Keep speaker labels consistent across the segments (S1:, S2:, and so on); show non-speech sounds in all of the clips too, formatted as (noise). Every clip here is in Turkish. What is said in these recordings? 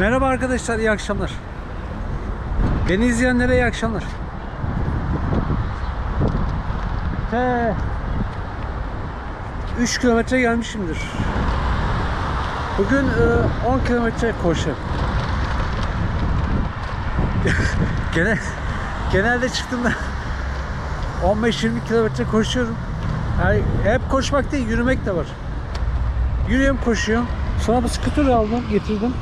S1: Merhaba arkadaşlar, iyi akşamlar. Beni izleyenlere iyi akşamlar. He. 3 kilometre gelmişimdir. Bugün e, 10 kilometre koşacağım. (laughs) Gene, genelde çıktığımda (laughs) 15-20 kilometre koşuyorum. Yani hep koşmak değil, yürümek de var. Yürüyorum, koşuyorum. Sonra bu skuturu aldım, getirdim.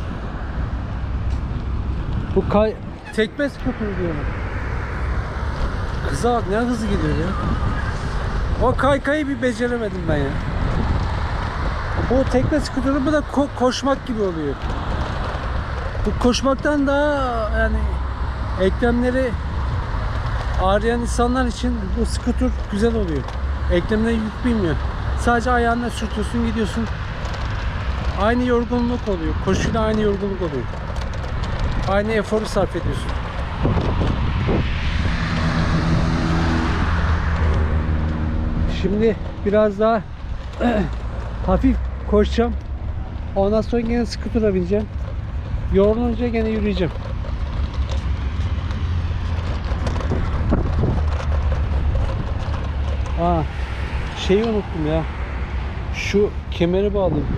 S1: Bu kay tekme skuturu diyorum. Kıza ne hızlı gidiyor ya. O kaykayı bir beceremedim ben ya. Bu tekme skuturu bu da ko- koşmak gibi oluyor. Bu koşmaktan daha yani eklemleri ağrıyan insanlar için bu skuter güzel oluyor. Eklemine yük binmiyor. Sadece ayağına sürtüyorsun gidiyorsun. Aynı yorgunluk oluyor. Koşuyla aynı yorgunluk oluyor. Aynı eforu sarf ediyorsun. Şimdi biraz daha (clears throat) hafif koşacağım. Ondan sonra gene skutura bineceğim. Yorulunca gene yürüyeceğim. Aa, şeyi unuttum ya. Şu kemeri bağlayayım.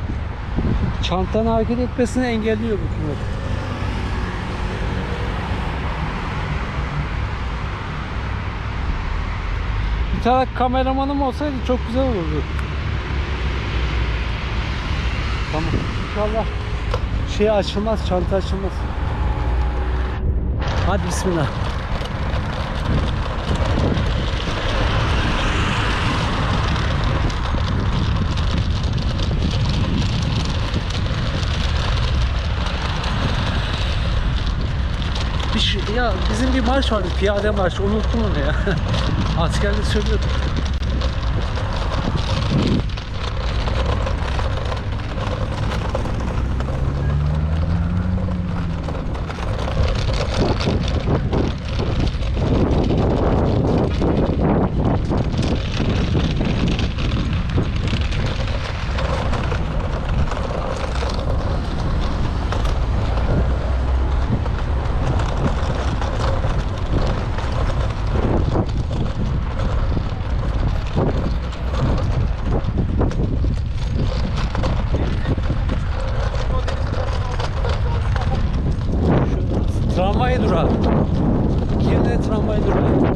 S1: Çantanın hareket etmesini engelliyor bu kemer. Tane kameramanım olsaydı çok güzel olurdu. Tamam. İnşallah şey açılmaz, çanta açılmaz. Hadi bismillah. Ya bizim bir marş vardı, piyade marşı. Unuttum onu ya. (laughs) Askerde söylüyorduk. Şu tramvay durağı. Girne tramvay durağı.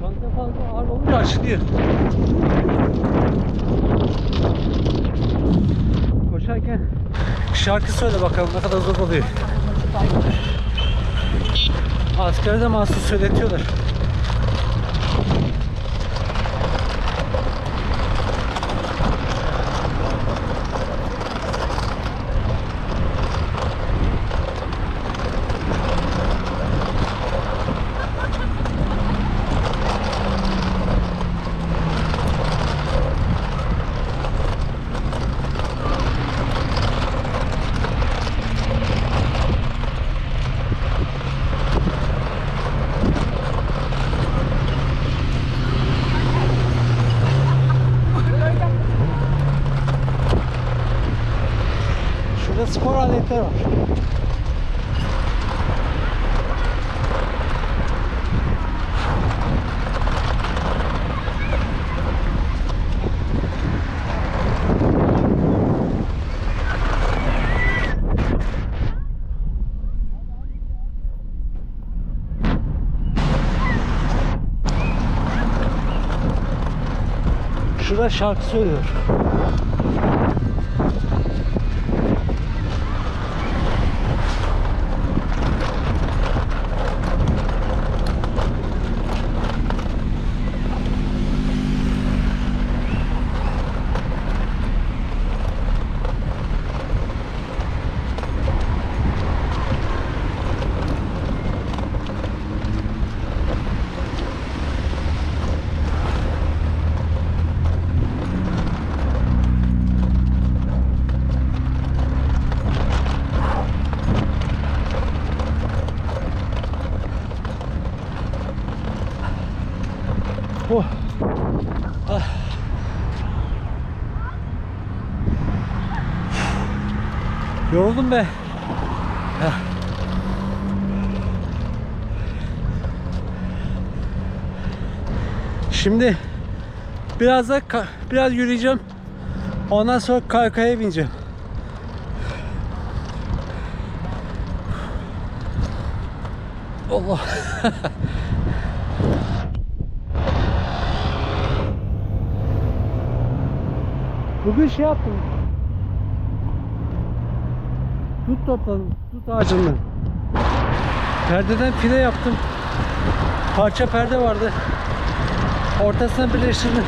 S1: Çanta fazla ağır olunca açılıyor. Koşarken şarkı söyle bakalım ne kadar zor oluyor. Askerde mahsus söyletiyorlar. Şurada aletleri var. Şurada şarkı söylüyor. Yoruldum be. Şimdi biraz da biraz yürüyeceğim. Ondan sonra kaykaya bineceğim. Allah. (laughs) Bugün şey yaptım. Dut topladım. Dut ağacından. Perdeden file yaptım. Parça perde vardı. Ortasına birleştirdim.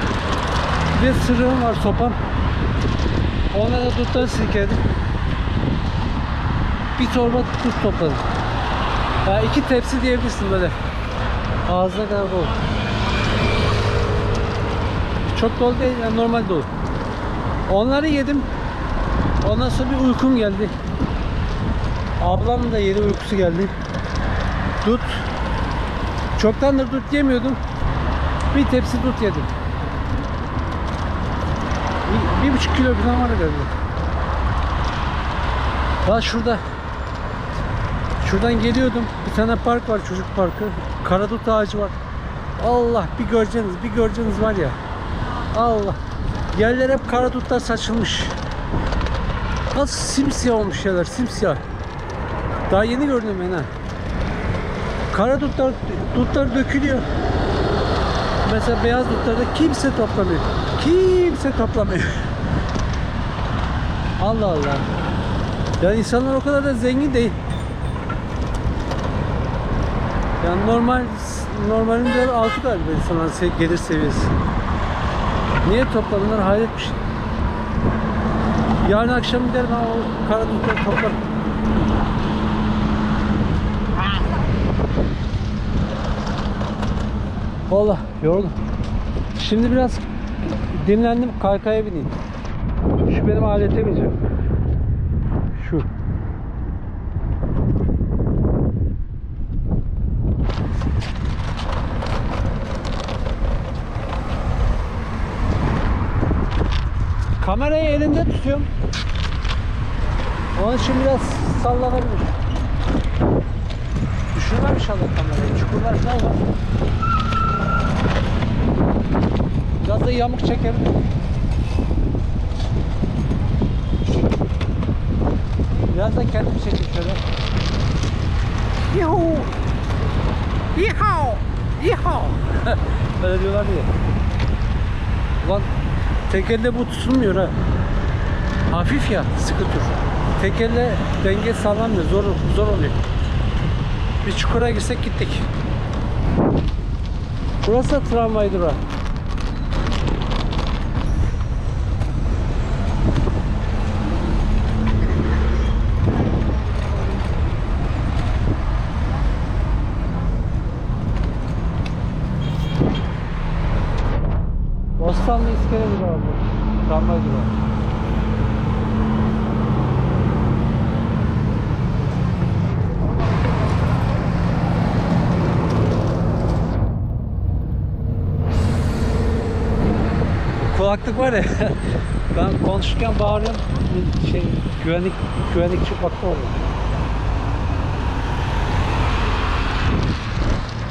S1: Bir de sırığım var sopam. Ona da dutları silkeledim. Bir torba dut topladım. Ya iki tepsi diyebilirsin böyle. Ağzına kadar dolu. Çok dolu değil, yani normal dolu. Onları yedim. Ondan sonra bir uykum geldi. Ablam da yedi uykusu geldi. Dut. Çoktandır dut yemiyordum. Bir tepsi dut yedim. Bir, bir buçuk kilo falan var herhalde. Daha şurada. Şuradan geliyordum. Bir tane park var çocuk parkı. Karadut ağacı var. Allah bir göreceğiniz, bir göreceğiniz var ya. Allah. Yerler hep karadutlar saçılmış. Nasıl simsiyah olmuş yerler, simsiyah. Daha yeni gördüm ben ha. Kara dutlar, dutlar dökülüyor. Mesela beyaz dutlarda kimse toplamıyor. Kimse toplamıyor. (laughs) Allah Allah. Yani insanlar o kadar da zengin değil. Yani normal normalinde altı galiba insanların se- gelir seviyesi. Niye topladınlar hayret bir şey. Yarın akşam giderim ben o kara dutları toplarım. Valla yoruldum. Şimdi biraz dinlendim kaykaya bineyim. Şu benim alete bineceğim. Şu. Kamerayı elimde tutuyorum. Onun için biraz sallanabilir. Düşürmem inşallah kamerayı. Çukurlar falan var. Biraz da yamuk çekerim. Biraz da kendim çekeyim şöyle. Yuhu! Yuhu! Yuhu! (laughs) Öyle diyorlar diye. Ulan tek elle bu tutulmuyor ha. Hafif ya, sıkı tur. Tek elle denge sağlamıyor, zor, zor oluyor. Bir çukura girsek gittik. Burası da tramvay durağı. Bostanlı iskele durağı bu. Tramvay durağı. Kulaklık var ya. (laughs) ben konuşurken bağırıyorum. Şey güvenlik güvenlikçi baktı orada.